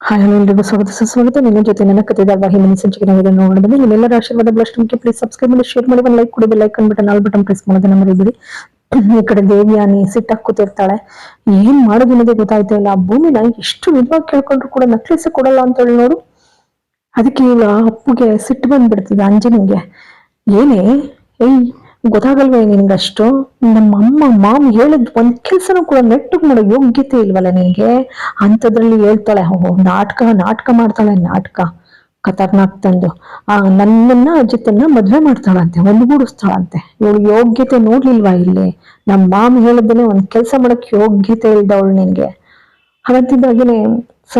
Hi, hello, ಎಲ್ರಿಗೂ ಸ್ವಾಗತ ಸುಸ್ವಾಗತ ನಿಮ್ಮ ಜೊತೆ ನನ್ನ ಕತೆ ಧಾರಾವಾಹಿ ಮನೆ ಸಂಚಿಕೆ ನಾವು ನೋಡೋಣ ಬಂದು ನಿಮ್ಮೆಲ್ಲರ ಆಶೀರ್ವಾದ ಬ್ಲಸ್ಟ್ ನಿಮಗೆ ಪ್ಲೀಸ್ ಸಬ್ಸ್ಕ್ರೈಬ್ ಮಾಡಿ ಶೇರ್ ಮಾಡಿ. ಒಂದು ಲೈಕ್ ಕೊಡಿ ಲೈಕ್ ಅಂದ್ಬಿಟ್ಟು ಆಲ್ ಬಟನ್ ಪ್ರೆಸ್ ಮಾಡೋದನ್ನ ಮರಿಬೇಡಿ. ಈ ಕಡೆ ದೇವಿಯಾನಿ ಸಿಟ್ಟಾಗಿ ಕೂತಿರ್ತಾಳೆ ಏನ್ ಮಾಡೋದು ಅನ್ನೋದೇ ಗೊತ್ತಾಯ್ತಾ ಇಲ್ಲ. ಭೂಮಿನ ಎಷ್ಟು ವಿಧವಾಗಿ ಕೇಳ್ಕೊಂಡ್ರು ಕೂಡ ನಕ್ಲಿಸ ಕೊಡಲ್ಲ ಅಂತ ಹೇಳಿ ನೋಡು. ಅದಕ್ಕೆ ಈಗ ಅಪ್ಪುಗೆ ಸಿಟ್ಟು ಬಂದ್ಬಿಡ್ತದೆ ಅಂಜನಿಗೆ. ಏನೇ? ಏಯ್ ಗೊತ್ತಾಗಲ್ವೇ ನಿನ್ಗಷ್ಟು? ನಮ್ಮ ಅಮ್ಮ ಮಾಮ್ ಹೇಳಿದ್ ಒಂದ್ ಕೆಲ್ಸನೂ ಕೂಡ ನೆಟ್ಟಗ್ ಮಾಡೋ ಯೋಗ್ಯತೆ ಇಲ್ವಲ್ಲ ನಿನಗೆ? ಅಂಥದ್ರಲ್ಲಿ ಹೇಳ್ತಾಳೆ ಓ ನಾಟಕ ನಾಟಕ ಮಾಡ್ತಾಳೆ, ನಾಟಕ. ಖತರ್ನಾಕ್ ತಂದು. ಆ, ನನ್ನನ್ನ, ಅಜಿತನ್ನ ಮದ್ವೆ ಮಾಡ್ತಾಳಂತೆ, ಒಂದುಗೂಡಿಸ್ತಾಳಂತೆ. ಇವಳು ಯೋಗ್ಯತೆ ನೋಡ್ಲಿಲ್ವಾ ಇಲ್ಲಿ? ನಮ್ಮ ಮಾಮ್ ಹೇಳಿದ್ದನೆ ಒಂದ್ ಕೆಲ್ಸ ಮಾಡಕ್ ಯೋಗ್ಯತೆ ಇಲ್ದವಳು ನಿನ್ಗೆ. ಹಾಗಂತಿದ್ದಾಗೇನೆ, ಸ,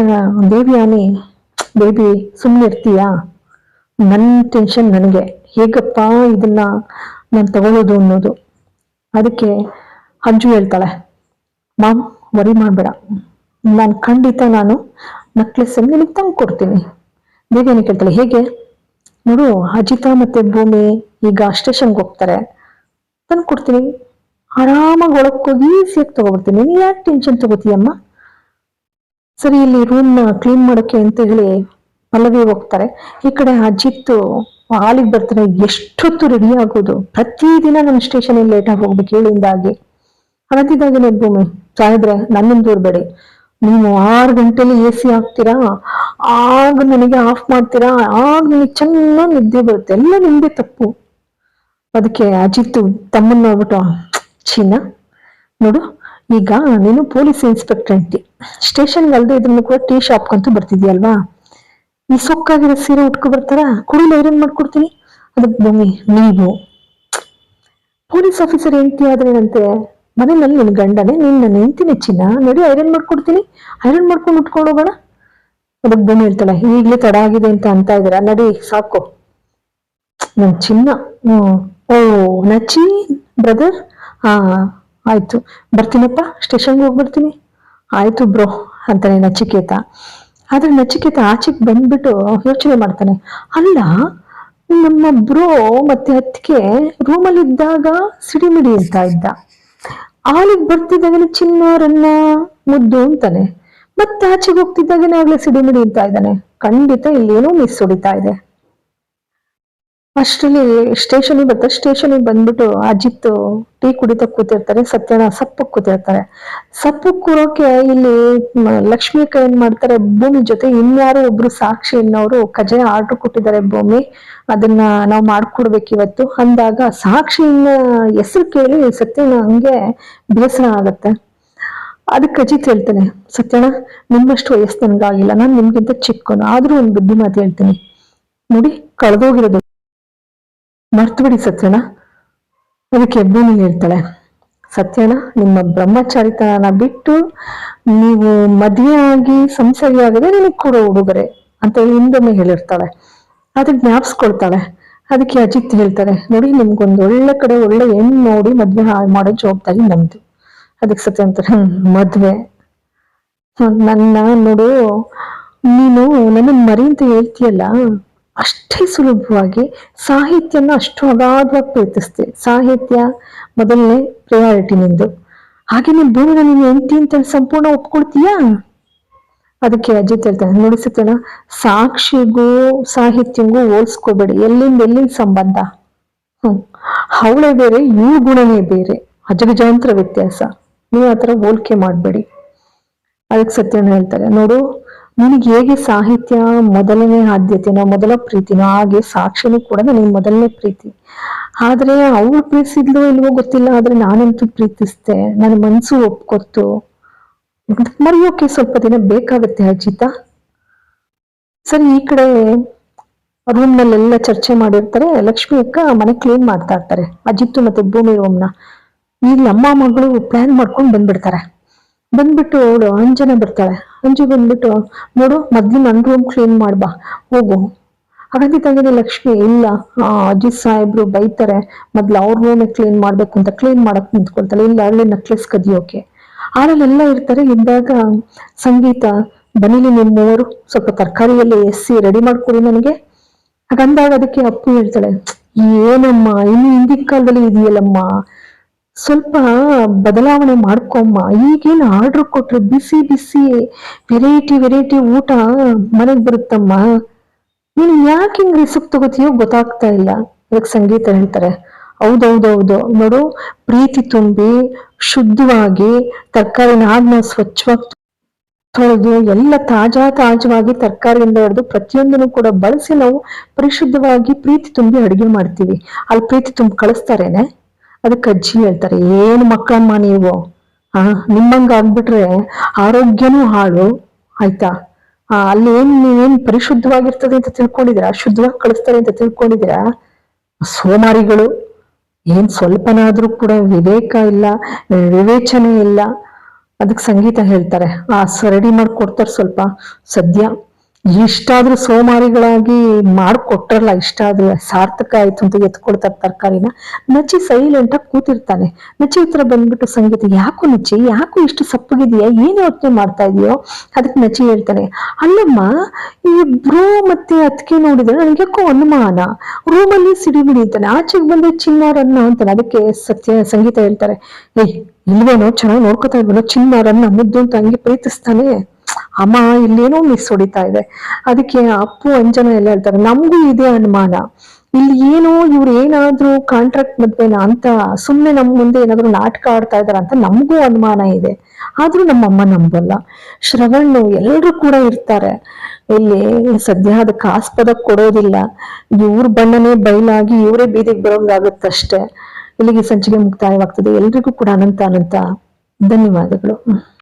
ದೇವಿಯಾನಿ, ಬೇಬಿ ಸುಮ್ಮನೆ ಇರ್ತೀಯಾ ನನ್ನ ಟೆನ್ಷನ್ ನನಗೆ. ಹೇಗಪ್ಪ ಇದನ್ನ? ನಾನು ತಗೊಳ್ಳೋದು ಅನ್ನೋದು. ಅದಕ್ಕೆ ಅಂಜು ಹೇಳ್ತಾಳೆ, ಮಾಮ್ ವರಿ ಮಾಡಬೇಡ. ನಾನು ಖಂಡಿತ ನಾನು ನಕ್ಲೆಸ್ ನಿಮಗೆ ತಂದು ಕೊಡ್ತೀನಿ ಬೇಗನೆ ಕೇಳ್ತಾಳೆ, ಹೇಗೆ? ನೋಡು, ಅಜಿತಾ ಮತ್ತೆ ಭೂಮಿ ಈಗ ಸ್ಟೇಷನ್ಗೆ ಹೋಗ್ತಾರೆ. ತಂದು ಕೊಡ್ತೀನಿ ಆರಾಮಾಗಿ ಒಳಕ್ಕೋಗಿ ಈಸಿಯಾಗಿ ತಗೊಬರ್ತೀನಿ. ನೀನು ಯಾಕೆ ಟೆನ್ಷನ್ ತಗೋತೀಯಮ್ಮ? ಸರಿ, ಇಲ್ಲಿ ರೂಮ್ನ ಕ್ಲೀನ್ ಮಾಡೋಕ್ಕೆ ಅಂತ ಹೇಳಿ ಪಲ್ಲವಿ ಹೋಗ್ತಾರೆ. ಈ ಕಡೆ ಅಜಿತ್ ಹಾಲಿಗೆ ಬರ್ತಾರೆ ಎಷ್ಟೊತ್ತು ರೆಡಿ ಆಗೋದು? ಪ್ರತಿದಿನ ನಾನು ಸ್ಟೇಷನ್ ಲೇಟ್ ಆಗಿ ಹೋಗ್ಬೇಕು ಹೇಳಿಂದಾಗಿ ಹಾಗಂತಿದ್ದಾಗೇನೆ ಭೂಮಿ ಸಾಯಿದ್ರೆ ನನ್ನಿಂದ ದೂರಬೇಡಿ ನೀವು ಆರು ಗಂಟೆಲಿ ಎ ಸಿ ಹಾಕ್ತೀರಾ? ಆಗ ನನಗೆ ಆಫ್ ಮಾಡ್ತೀರಾ? ಆಗ ನನಗೆ ಚೆನ್ನಾಗಿ ನಿದ್ದೆ ಬರುತ್ತೆ. ಎಲ್ಲ ನಿಮ್ದೇ ತಪ್ಪು. ಅದಕ್ಕೆ ಅಜಿತ್ ತಮ್ಮನ್ನ ನೋಡ್ಬಿಟ್ಟು ಚೀನಾ, ನೋಡು, ಈಗ ನೀನು ಪೊಲೀಸ್ ಇನ್ಸ್ಪೆಕ್ಟರ್ ಅಂತಿ ಸ್ಟೇಷನ್ಗೆ ಅಲ್ದೆ ಇದನ್ನು ಕೂಡ ಟೀ ಶಾಪ್ಗಂತೂ ಬರ್ತಿದ್ಯಲ್ವಾ? ಈ ಸೊಕ್ಕಾಗಿರೋ ಸೀರೆ ಉಟ್ಕೊ ಬರ್ತಾರ? ಕುಡಿಲಿ ಐರನ್ ಮಾಡ್ಕೊಡ್ತೀನಿ. ಅದಕ್ಕೆ ಭೂಮಿ ನೀವು. ಪೊಲೀಸ್ ಆಫೀಸರ್ ಹೆಂಡತಿ ಆದ್ರೇನಂತೆ ಮನೆಯಲ್ಲಿ ನಿನ್ ಗಂಡನೇ, ನೀನ್ ನನ್ನ ಹೆಂಡತಿನೇ ಚಿನ್ನ ನೋಡಿ ಐರನ್ ಮಾಡ್ಕೊಡ್ತೀನಿ. ಐರನ್ ಮಾಡ್ಕೊಂಡು ಉಟ್ಕೊಂಡು ಹೋಗೋಣ. ಅದಕ್ಕೆ ಭೂಮಿ ಹೇಳ್ತಾಳೆ, ಈಗಲೇ ತಡ ಆಗಿದೆ ಅಂತ ಅಂತ ಇದ್ದೀರಾ? ನಡಿ, ಸಾಕು. ನನ್ ಚಿನ್ನ. ಓ ನಚ್ಚಿ ಬ್ರದರ್ ಹಾ ಆಯ್ತು. ಬರ್ತೀನಪ್ಪ, ಸ್ಟೇಷನ್ಗೆ ಹೋಗ್ಬರ್ತೀನಿ. ಆಯ್ತು ಬ್ರೋ, ಅಂತಾನೆ ನಚಿಕೇತ. ಆದ್ರೆ ನಚಿಕೇತ ಆಚೆಗೆ ಬಂದ್ಬಿಟ್ಟು ಯೋಚನೆ ಮಾಡ್ತಾನೆ. ಅಲ್ಲ, ನಮ್ಮ ಬ್ರೋ ಮತ್ತೆ ಅತ್ತಿಗೆ ರೂಮಲ್ಲಿ ಇದ್ದಾಗ ಸಿಡಿಮಿಡಿ ಅಂತ ಇದ್ದ. ಆಳಿಗೆ ಬರ್ತಿದ್ದಾಗನೇ ಚಿನ್ನರನ್ನ ಮುದ್ದು ಅಂತಾನೆ. ಮತ್ತೆ ಆಚೆಗೆ ಹೋಗ್ತಿದ್ದಾಗನೇ ಆಗ್ಲೇ ಸಿಡಿಮಿಡಿ ಅಂತ ಇದ್ದಾನೆ. ಖಂಡಿತ ಇಲ್ಲೇನೋ ಮಿಸ್ ಹೊಡಿತಾ ಇದೆ. ಅಷ್ಟರಲ್ಲಿ ಸ್ಟೇಷನಿಗೆ ಬರ್ತಾರೆ ಸ್ಟೇಷನಿಗೆ ಬಂದ್ಬಿಟ್ಟು ಅಜಿತ್ ಟೀ ಕುಡಿತಾ ಕೂತಿರ್ತಾರೆ, ಸತ್ಯನ ಸಪ್ಪು ಕೂತಿರ್ತಾರೆ. ಸಪ್ಪು ಕೂರೋಕೆ ಇಲ್ಲಿ ಲಕ್ಷ್ಮಿ ಲಕ್ಷ್ಮೀಕ ಏನ್ ಮಾಡ್ತಾರೆ, ಭೂಮಿ ಜೊತೆ ಇನ್ಯಾರು ಒಬ್ರು ಸಾಕ್ಷಿ ಅನ್ನೋರು ಕಜೆ ಆರ್ಡರ್ ಕೊಟ್ಟಿದ್ದಾರೆ ಭೂಮಿ. ಅದನ್ನ ನಾವು ಮಾಡ್ಕೊಡ್ಬೇಕು ಇವತ್ತು. ಅಂದಾಗ ಸಾಕ್ಷಿನ ಹೆಸರು ಕೇಳಿ ಸತ್ಯನ ಹಂಗೆ ಬೇಸರ ಆಗತ್ತೆ. ಅದಕ್ಕೆ ಅಜಿತ್ ಹೇಳ್ತಾನೆ, ಸತ್ಯಣ್ಣ, ನಿಮ್ಮಷ್ಟು ವಯಸ್ಸು ನನ್ಗಾಗಿಲ್ಲ. ನಾನು ನಿಮ್ಗಿಂತ ಚಿಕ್ಕನು ಆದ್ರೂ ಒಂದು ಬುದ್ಧಿ ಮಾತು ಹೇಳ್ತೀನಿ. ನೋಡಿ, ಕಳೆದೋಗಿರೋದು. ಮರ್ತು ಬಿಡಿ ಸತ್ಯನ ಅದಕ್ಕೆ ಭೂಮಿ ಹೇಳ್ತಾಳೆ ಸತ್ಯನ ನಿಮ್ಮ ಬ್ರಹ್ಮಚಾರಿತನ ಬಿಟ್ಟು ನೀವು ಮದುವೆ ಆಗಿ ಸಂಸಾರಿ ಆಗದೆ ನನಗೆ ಕೊಡೋ ಉಡುಗೊರೆ ಅಂತ ಹೇಳಿ ಹಿಂದೊಮ್ಮೆ ಹೇಳಿರ್ತಾಳೆ. ಅದಕ್ಕೆ ಜ್ಞಾಪಿಸ್ಕೊಳ್ತಾಳೆ. ಅದಕ್ಕೆ ಅಜಿತ್ ಹೇಳ್ತಾರೆ ನೋಡಿ, ನಿಮ್ಗೊಂದು ಒಳ್ಳೆ ಕಡೆ ಒಳ್ಳೆ ಹೆಣ್ಣು ನೋಡಿ ಮದ್ವೆ ಹಾಳು ಮಾಡೋ ಜವಾಬ್ದಾರಿ ನಮ್ದು. ಅದಕ್ಕೆ ಸತ್ಯ ಅಂತಾರೆ ಮದ್ವೆ. ನನ್ನ ನೋಡು, ನೀನು ನನ್ನ ಮರಿ ಅಂತ ಹೇಳ್ತೀಯಲ್ಲ ಅಷ್ಟೇ ಸುಲಭವಾಗಿ ಸಾಹಿತ್ಯನ ಅಷ್ಟು ಅಗಾಧವಾಗಿ ಪ್ರೀತಿಸ್ತೆ ಸಾಹಿತ್ಯ ಮೊದಲನೇ ಪ್ರಿಯಾರಿಟಿ ನಿಂದು. ಹಾಗೆ ನೀನು ಭೂಮಿನ ನೀನು ಹೆಂಡತಿ ಅಂತ ಸಂಪೂರ್ಣ ಒಪ್ಕೊಳ್ತೀಯಾ? ಅದಕ್ಕೆ ಅಜಿತ್ ಹೇಳ್ತಾನೆ, ನೋಡಿ ಸತ್ಯನ ಸಾಕ್ಷಿಗೂ ಸಾಹಿತ್ಯಗೂ ಹೋಲಿಸ್ಕೋಬೇಡಿ. ಎಲ್ಲಿಂದ ಎಲ್ಲಿಂದ ಸಂಬಂಧ? ಹ್ಮ್. ಅವಳೇ ಬೇರೆ, ಇವಳ ಗುಣನೇ ಬೇರೆ. ಅಜಗಜಾಂತರ ವ್ಯತ್ಯಾಸ. ನೀವು ಆತರ ಹೋಲ್ಕೆ ಮಾಡಬೇಡಿ. ಅದಕ್ಕೆ ಸತ್ಯನ ಹೇಳ್ತಾರೆ, ನೋಡು ನಿನಗೆ ಹೇಗೆ ಸಾಹಿತ್ಯ ಮೊದಲನೇ ಆದ್ಯತೆನೋ, ಮೊದಲ ಪ್ರೀತಿನೋ, ಹಾಗೆ ಸಾಕ್ಷಿನೂ ಕೂಡ ನನಗೆ ಮೊದಲನೇ ಪ್ರೀತಿ. ಆದ್ರೆ ಅವಳು ಪ್ರೀತಿಸಿದ್ಲು ಇಲ್ವೋ ಗೊತ್ತಿಲ್ಲ, ಆದ್ರೆ ನಾನಂತೂ ಪ್ರೀತಿಸ್ತೆ ನನ್ನ ಮನ್ಸು ಒಪ್ಕೊತ್ತು. ಮರೆಯೋಕೆ ಸ್ವಲ್ಪ ದಿನ ಬೇಕಾಗುತ್ತೆ ಅಜಿತ. ಸರಿ, ಈ ಕಡೆ ರೂಮ್ನಲ್ಲೆಲ್ಲ ಚರ್ಚೆ ಮಾಡಿರ್ತಾರೆ. ಲಕ್ಷ್ಮಿ ಅಕ್ಕ ಮನೆ ಕ್ಲೀನ್ ಮಾಡ್ತಾ ಇರ್ತಾರೆ. ಅಜಿತ್ತು ಮತ್ತೆ ಭೂಮಿ ರೂಮ್ನ ಇಲ್ಲಿ ಅಮ್ಮ ಮಗಳು ಪ್ಲಾನ್ ಮಾಡ್ಕೊಂಡು ಬಂದ್ಬಿಡ್ತಾರೆ. ಬಂದ್ಬಿಟ್ಟು ಅವಳು ಅಂಜನ ಬರ್ತಾಳೆ. ಅಂಜು ಬಂದ್ಬಿಟ್ಟು, ನೋಡು, ಮೊದ್ಲು ನನ್ನ ರೂಮ್ ಕ್ಲೀನ್ ಮಾಡ್ಬಾ ಹೋಗು. ಹಾಗಂತಿದ್ದಾಗೇನೆ ಲಕ್ಷ್ಮಿ, ಇಲ್ಲ, ಆ ಅಜಿತ್ ಸಾಹೇಬ್ರು ಬೈತಾರೆ, ಮೊದ್ಲು ಅವ್ರ ರೂಮ್ ಕ್ಲೀನ್ ಮಾಡ್ಬೇಕು ಅಂತ ಕ್ಲೀನ್ ಮಾಡಕ್ ನಿಂತ್ಕೊಳ್ತಾಳೆ. ಇಲ್ಲ ಅಲ್ಲೇ ನಕ್ಲೆಸ್ ಕದಿಯೋಕೆ. ಆರಲ್ಲೆಲ್ಲ ಇರ್ತಾರೆ. ಇದ್ದಾಗ ಸಂಗೀತ ಬನಿಲಿ ನಿಮ್ಮ ಮೂವರು ಸ್ವಲ್ಪ ತರಕಾರಿಯಲ್ಲಿ ಎಸ್ಸಿ ರೆಡಿ ಮಾಡ್ಕೊಡಿ ನನಗೆ. ಹಾಗಂದಾಗ ಅದಕ್ಕೆ ಅಪ್ಪು ಹೇಳ್ತಾಳೆ ಏನಮ್ಮ, ಇನ್ನು ಹಿಂದಿನ ಕಾಲದಲ್ಲಿ ಇದೆಯಲ್ಲಮ್ಮ? ಸ್ವಲ್ಪ ಬದಲಾವಣೆ ಮಾಡ್ಕೊಮ್ಮ. ಈಗೇನು ಆರ್ಡರ್ ಕೊಟ್ರೆ ಬಿಸಿ ಬಿಸಿ ವೆರೈಟಿ ವೆರೈಟಿ ಊಟ ಮನೆಗೆ ಬರುತ್ತಮ್ಮ. ನೀನು ಯಾಕೆ ಹಿಂಗೆ ರಿಸ್ಕ್ ತಗೋತೀಯೋ ಗೊತ್ತಾಗ್ತಾ ಇಲ್ಲ. ಇವಾಗ ಸಂಗೀತ ಹೇಳ್ತಾರೆ. ಹೌದೌದೌದು. ನೋಡು, ಪ್ರೀತಿ ತುಂಬಿ ಶುದ್ಧವಾಗಿ ತರಕಾರಿನ ಆದ್ಮೇಲೆ ಸ್ವಚ್ಛವಾಗಿ ತೊಳೆದು ಎಲ್ಲ ತಾಜಾ ತಾಜವಾಗಿ ತರಕಾರಿಯಿಂದ ಹಿಡಿದು ಪ್ರತಿಯೊಂದನ್ನು ಕೂಡ ಬಳಸಿ ನಾವು ಪರಿಶುದ್ಧವಾಗಿ ಪ್ರೀತಿ ತುಂಬಿ ಅಡುಗೆ ಮಾಡ್ತೀವಿ. ಅಲ್ಲಿ ಪ್ರೀತಿ ತುಂಬಿ ಕಳಿಸ್ತಾರೇನೆ? ಅದಕ್ಕೆ ಅಜ್ಜಿ ಹೇಳ್ತಾರೆ, ಏನು ಮಕ್ಕಳಮ್ಮ ನೀವು? ಆ, ನಿಮ್ಮಂಗ ಆಗ್ಬಿಟ್ರೆ ಆರೋಗ್ಯನೂ ಹಾಳು. ಆಯ್ತಾ? ಅಲ್ಲಿ ಏನ್ ನೀವೇನ್ ಪರಿಶುದ್ಧವಾಗಿರ್ತದೆ ಅಂತ ತಿಳ್ಕೊಂಡಿದ್ದೀರಾ? ಶುದ್ಧವಾಗಿ ಕಳಿಸ್ತಾರೆ ಅಂತ ತಿಳ್ಕೊಂಡಿದ್ದೀರಾ? ಸೋಮಾರಿಗಳು, ಏನ್ ಸ್ವಲ್ಪನಾದ್ರೂ ಕೂಡ ವಿವೇಕ ಇಲ್ಲ, ವಿವೇಚನೆ ಇಲ್ಲ. ಅದಕ್ಕೆ ಸಂಗೀತ ಹೇಳ್ತಾರೆ. ಆ ಸರಡಿ ಮಾಡಿ ಕೊಡ್ತಾರೆ ಸ್ವಲ್ಪ. ಸದ್ಯ ಇಷ್ಟಾದ್ರೂ ಸೋಮಾರಿಗಳಾಗಿ ಮಾಡ್ಕೊಟ್ರಲ್ಲ, ಇಷ್ಟ ಆದ್ರೆ ಸಾರ್ಥಕ ಆಯ್ತು ಅಂತ ಎತ್ಕೊಡ್ತಾರೆ ತರಕಾರಿನ. ನಚ್ಚಿ ಸೈಲೆಂಟ್ ಆಗಿ ಕೂತಿರ್ತಾನೆ. ನಚ್ಚಿ ಹತ್ರ ಬಂದ್ಬಿಟ್ಟು ಸಂಗೀತ, ಯಾಕೋ ನಚ್ಚಿ ಯಾಕೋ ಇಷ್ಟು ಸಪ್ಪಗಿದೆಯಾ? ಏನು ಯೋಚನೆ ಮಾಡ್ತಾ ಇದೆಯೋ? ಅದಕ್ಕೆ ನಚ್ಚಿ ಹೇಳ್ತಾನೆ, ಅಲ್ಲಮ್ಮ, ಈ ಬ್ರೂ ಮತ್ತೆ ಅದಕ್ಕೆ ನೋಡಿದ್ರೆ ನನಗೆ ಯಾಕೋ ಅನುಮಾನ. ರೂಮಲ್ಲಿ ಸಿಡಿಬಿಡಿ ಅಂತಾನೆ. ಆಚೆಗೆ ಬಂದ್ರೆ ಚಿನ್ನಾರನ್ನ ಅಂತಾನೆ. ಅದಕ್ಕೆ ಸತ್ಯ, ಸಂಗೀತ ಹೇಳ್ತಾರೆ, ಏಯ್, ಇಲ್ವೇನೋ? ಚೆನ್ನಾಗಿ ನೋಡ್ಕೊತಾ ಇಲ್ವೇನೋ? ಚಿನ್ನಾರನ್ನ ಮುದ್ದು ಅಂತ ಹಂಗೆ ಪ್ರೀತಿಸ್ತಾನೆ. ಅಮ್ಮ, ಇಲ್ಲೇನೋ ಮಿಸ್ ಹೊಡಿತಾ ಇದೆ. ಅದಕ್ಕೆ ಅಪ್ಪು ಅಂಜನ ಎಲ್ಲ ಹೇಳ್ತಾರೆ, ನಮಗೂ ಇದೆ ಅನುಮಾನ. ಇಲ್ಲಿ ಏನೋ ಇವ್ರು ಏನಾದ್ರೂ ಕಾಂಟ್ರಾಕ್ಟ್ ಮದ್ವೆನ ಅಂತ ಸುಮ್ಮನೆ ನಮ್ ಮುಂದೆ ಏನಾದ್ರು ನಾಟಕ ಆಡ್ತಾ ಇದಾರ ಅಂತ ನಮಗೂ ಅನುಮಾನ ಇದೆ. ಆದ್ರೂ ನಮ್ಮಮ್ಮ ನಂಬಲ್ಲ. ಶ್ರವಣ್ ಎಲ್ಲರೂ ಕೂಡ ಇರ್ತಾರೆ. ಇಲ್ಲಿ ಸದ್ಯ ಅದಕ್ಕೆ ಆಸ್ಪದ ಕೊಡೋದಿಲ್ಲ. ಇವ್ರ ಬಣ್ಣನೇ ಬಯಲಾಗಿ ಇವರೇ ಬೀದಿಗೆ ಬರೋಂಗಾಗುತ್ತಷ್ಟೇ ಇಲ್ಲಿಗೆ ಸಂಚಿಕೆ ಮುಕ್ತಾಯವಾಗ್ತದೆ. ಎಲ್ರಿಗೂ ಕೂಡ ಅನಂತ ಅನಂತ ಧನ್ಯವಾದಗಳು.